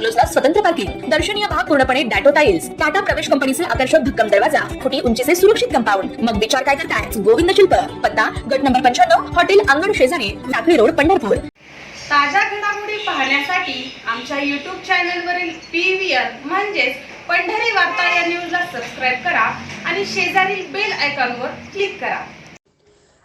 बंगलोजला स्वतंत्र पार्किंग दर्शनीय भाग पूर्णपणे डॅटो टाइल्स टाटा प्रवेश कंपनीचे आकर्षक भक्कम दरवाजा फुटी उंचीचे सुरक्षित कंपाऊंड. मग विचार काय करताय? गोविंद शिल्प. पत्ता गट नंबर पंच्याण्णव हॉटेल अंगण शेजारी लाकडी रोड पंढरपूर. ताज्या घडामोडी पाहण्यासाठी आमच्या यूट्यूब चॅनलवरील पी व्ही आर म्हणजेच पंढरी वार्ता या न्यूजला सबस्क्राईब करा आणि शेजारील बेल आयकॉनवर क्लिक करा.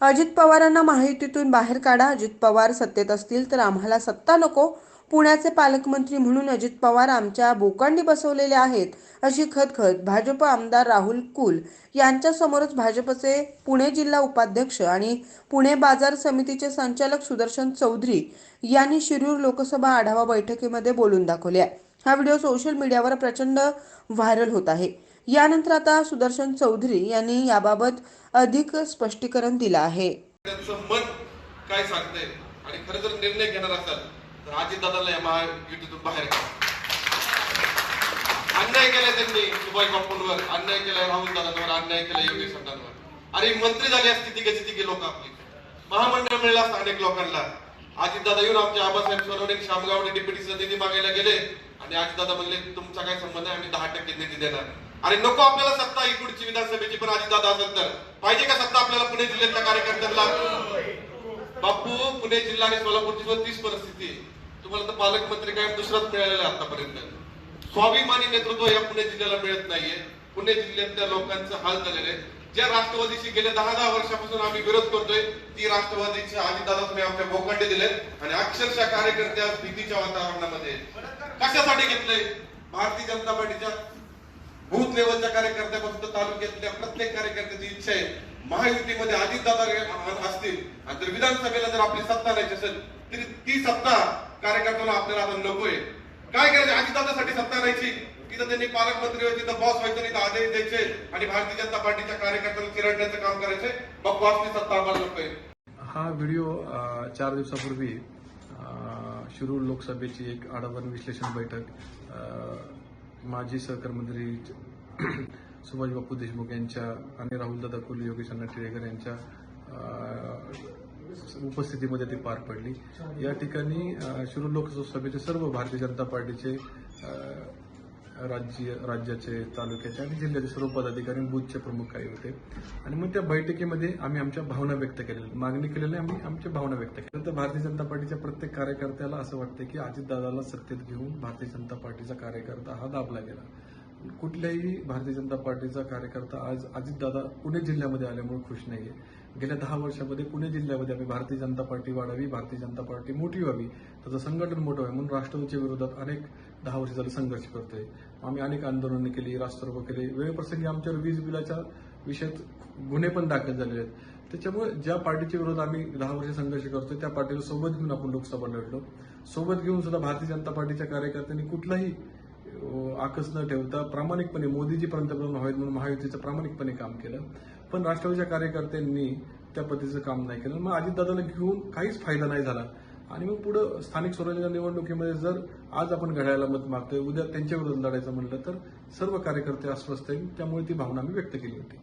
अजित पवारांना माहितीतून बाहेर काढा. अजित पवार सत्तेत असतील तर आम्हाला सत्ता नको. पुण्याचे पालकमंत्री म्हणून अजित पवार आमच्या बोकांनी बसवलेले आहेत अशी खतखत भाजप आमदार राहुल कुल यांच्यासमोरच भाजपचे पुणे जिल्हा उपाध्यक्ष आणि पुणे बाजार समितीचे संचालक सुदर्शन चौधरी यांनी शिरूर लोकसभा आढावा बैठकीमध्ये बोलून दाखवले आहे. हा व्हिडिओ सोशल मीडियावर प्रचंड व्हायरल होत आहे. यानंतर आता सुदर्शन चौधरी यांनी याबाबत अधिक स्पष्टीकरण दिलं आहे. त्यांचं काय सांगते आणि खरं जर निर्णय घेणार असाल तर अजितदादाला महायुतीतून बाहेर काढा. अन्याय केलाय त्यांनी सुभाष बापूंवर अन्याय केलाय राहुल दादांवर अन्याय केलाय योगेश अण्णांवर अरे मंत्री झाली असती तिघे तिघे लोक आपली. महामंडळ मिळलं असतं अनेक लोकांना. अजितदादा येऊन आमचे आबासाहेब सोनवणे शामगावडे डिप्युटीचा निधी मागायला गेले. आणि अजितदादा म्हणले तुमचा काय संबंध आहे? आम्ही दहा टक्के निधी देणार. अरे नको आपल्याला सत्ता इकडची पुढची विधानसभेची पण अजितदादा असेल तर. पाहिजे का सत्ता आपल्याला पुणे जिल्ह्यातल्या कार्यकर्त्यांना? बापू पुणे जिल्हा आणि सोलापूरची जो तीच परिस्थिती आहे. तुम्हाला तर पालकमंत्री काय दुसराच मिळालेला आतापर्यंत. स्वाभिमानी नेतृत्व या पुणे जिल्ह्याला मिळत नाहीये. पुणे जिल्ह्यातल्या लोकांचं हाल झालेले आहे. ज्या राष्ट्रवादीशी गेल्या दहा दहा वर्षापासून आम्ही विरोध करतोय ती राष्ट्रवादीची आधी दादा तुम्ही आमच्या भोकांडे दिले आणि अक्षरशः कार्यकर्त्या भीतीच्या वातावरणामध्ये कशासाठी घेतलंय? भारतीय जनता पार्टीच्या बूथ लेवलच्या कार्यकर्त्यापासून तालुक्यातल्या प्रत्येक कार्यकर्त्याची इच्छा आहे. महायुतीमध्ये आधीच दादा असतील. आणि जर विधानसभेला जर आपली सत्ता नाही असेल तरी ती सत्ता कार्यकर्त्याला आपल्याला आता नकोय काय करायचं? आजीदादासाठी सत्ता राहायची तिथं त्यांनी पालकमंत्री व्हायचे तिथं बॉस व्हायचं नाही तर आदेश द्यायचे. आणि भारतीय जनता पार्टीच्या कार्यकर्त्याला चिरडण्याचं काम करायचंय मग बॉसनी सत्ता आम्हाला नकोय हा व्हिडिओ चार दिवसापूर्वी शिरूर लोकसभेची एक आढावा विश्लेषण बैठक माजी सहकार मंत्री सुभाष बापू देशमुख यांच्या आणि राहुलदादा कुल योगेश अण्णा टिळेकर यांच्या उपस्थितीमध्ये ती पार पडली. या ठिकाणी अ, शिरूर लोकसभेचे सर्व भारतीय जनता पार्टीचे राज्य राज्याचे तालुक्याचे आणि जिल्ह्याचे सर्व पदाधिकारी बुथचे प्रमुख काही होते. आणि मग त्या बैठकीमध्ये आम्ही आमच्या भावना व्यक्त केलेल्या मागणी केलेल्या आम्ही आमच्या भावना व्यक्त केल्या. तर भारतीय जनता पार्टीच्या प्रत्येक कार्यकर्त्याला असं वाटतं की अजितदादाला सत्तेत घेऊन भारतीय जनता पार्टीचा कार्यकर्ता हा दाबला गेला. कुठल्याही भारतीय जनता पार्टीचा कार्यकर्ता आज अजितदादा पुणे जिल्ह्यामध्ये आल्यामुळे खुश आहे गेल्या दहा वर्षामध्ये पुणे जिल्ह्यामध्ये आम्ही भारतीय जनता पार्टी वाढावी भारतीय जनता पार्टी मोठी व्हावी त्याचं संघटन मोठं व्हावी म्हणून राष्ट्रवादीच्या विरोधात अनेक दहा वर्ष झालं संघर्ष करतोय. आम्ही अनेक आंदोलनं केली रास्तारोको केले. वेळप्रसंगी आमच्यावर वीज बिलाच्या विषयात गुन्हे पण दाखल झालेले आहेत. त्याच्यामुळे ज्या पार्टीच्या विरोधात आम्ही दहा वर्ष संघर्ष करतोय त्या पार्टीला सोबत घेऊन आपण लोकसभा लढलो. सोबत घेऊन सुद्धा भारतीय जनता पार्टीच्या कार्यकर्त्यांनी कुठलाही आकस न ठेवता प्रामाणिकपणे मोदीजी पंतप्रधान व्हावेत म्हणून महायुतीचं प्रामाणिकपणे काम केलं. पण राष्ट्रवादीच्या कार्यकर्त्यांनी त्या पद्धतीचं काम नाही केलं. मग अजितदादाला घेऊन काहीच फायदा नाही झाला. आणि मग पुढं स्थानिक स्वराज्य निवडणुकीमध्ये जर आज आपण घड्याळाला मत मागतोय उद्या त्यांच्या विरोधात लढायचं म्हणलं तर सर्व कार्यकर्ते अस्वस्थ आहेत त्यामुळे ती भावना आम्ही व्यक्त केली होती.